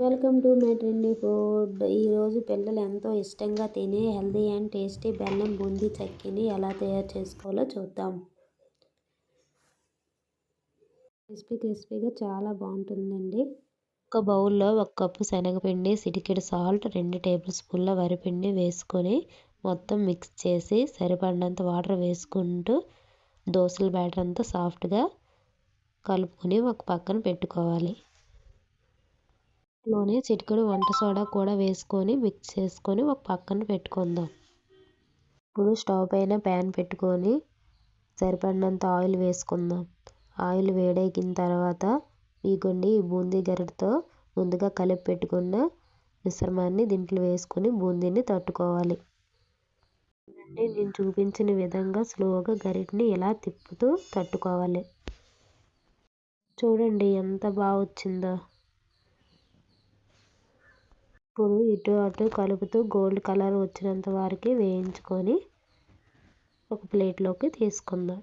Welcome to my trendy food. ఈరోజు పిల్లలు ఎంతో ఇష్టంగా తినే హెల్దీ అండ్ టేస్టీ బెల్లం బూందీ చక్కిని ఎలా తయారు చేసుకోవాలో చూద్దాం. క్రిస్పీ క్రిస్పీగా చాలా బాగుంటుందండి. ఒక బౌల్లో ఒక కప్పు శనగపిండి సిటికెడు సాల్ట్ రెండు టేబుల్ స్పూన్ల వరిపిండి వేసుకొని మొత్తం మిక్స్ చేసి సరిపడినంత వాటర్ వేసుకుంటూ దోశల బ్యాటర్ అంతా సాఫ్ట్గా కలుపుకొని ఒక పక్కన పెట్టుకోవాలి. లోనే చిటికెడు వంట సోడా కూడా వేసుకొని మిక్స్ చేసుకొని ఒక పక్కన పెట్టుకుందాం. ఇప్పుడు స్టవ్ పైన ప్యాన్ పెట్టుకొని సరిపడినంత ఆయిల్ వేసుకుందాం. ఆయిల్ వేడెక్కిన తర్వాత ఇగోండి ఈ బూందీ గరిటతో ముందుగా కలిపి పెట్టుకున్న మిశ్రమాన్ని దీంట్లో వేసుకొని బూందీని తట్టుకోవాలి. నేను చూపించిన విధంగా స్లోగా గరిటని ఇలా తిప్పుతూ తట్టుకోవాలి. చూడండి ఎంత బాగా వచ్చిందో ఇప్పుడు ఇటు అటు కలుపుతూ గోల్డ్ కలర్ వచ్చినంత వరకు వేయించుకొని ఒక ప్లేట్లోకి తీసుకుందాం.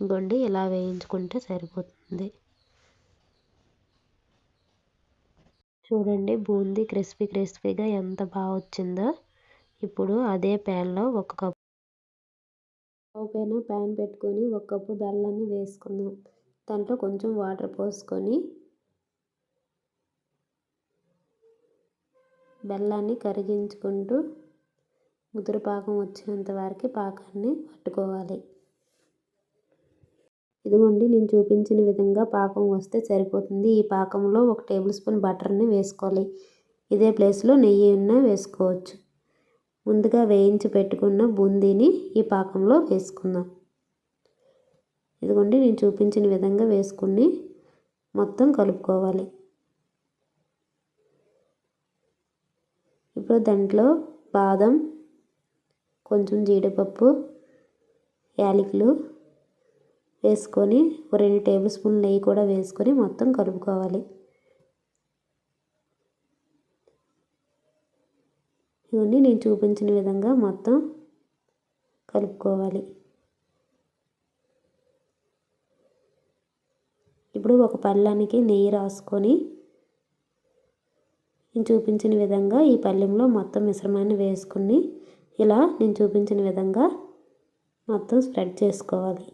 గొండి ఇలా వేయించుకుంటే సరిపోతుంది. చూడండి బూందీ క్రిస్పీ క్రిస్పీగా ఎంత బాగా వచ్చిందో. ఇప్పుడు అదే ప్యాన్లో ఒక కప్పు పైన ప్యాన్ పెట్టుకొని ఒక కప్పు బెల్లాన్ని వేసుకుందాం. దాంట్లో కొంచెం వాటర్ పోసుకొని బెల్లాన్ని కరిగించుకుంటూ ముదురు పాకం వచ్చేంత వరకు పాకాన్ని పట్టుకోవాలి. ఇదిగోండి నేను చూపించిన విధంగా పాకం వస్తే సరిపోతుంది. ఈ పాకంలో ఒక టేబుల్ స్పూన్ బటర్ని వేసుకోవాలి. ఇదే ప్లేస్లో నెయ్యి ఉన్న వేసుకోవచ్చు. ముందుగా వేయించి పెట్టుకున్న బూందీని ఈ పాకంలో వేసుకుందాం. ఇదిగోండి నేను చూపించిన విధంగా వేసుకుని మొత్తం కలుపుకోవాలి. ఇప్పుడు దాంట్లో బాదం కొంచెం జీడిపప్పు యాలకులు వేసుకొని రెండు టేబుల్ స్పూన్ నెయ్యి కూడా వేసుకొని మొత్తం కలుపుకోవాలి. ఇవన్నీ నేను చూపించిన విధంగా మొత్తం కలుపుకోవాలి. ఇప్పుడు ఒక పళ్ళానికి నెయ్యి రాసుకొని నేను చూపించిన విధంగా ఈ పళ్ళెంలో మొత్తం మిశ్రమాన్ని వేసుకుని ఇలా నేను చూపించిన విధంగా మొత్తం స్ప్రెడ్ చేసుకోవాలి.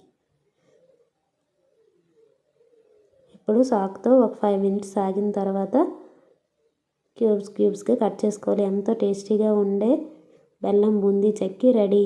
ఇప్పుడు సాక్తో ఒక ఫైవ్ మినిట్స్ సాగిన తర్వాత క్యూబ్స్ క్యూబ్స్గా కట్ చేసుకోవాలి. ఎంతో టేస్టీగా ఉండే బెల్లం బూందీ చెక్కి రెడీ.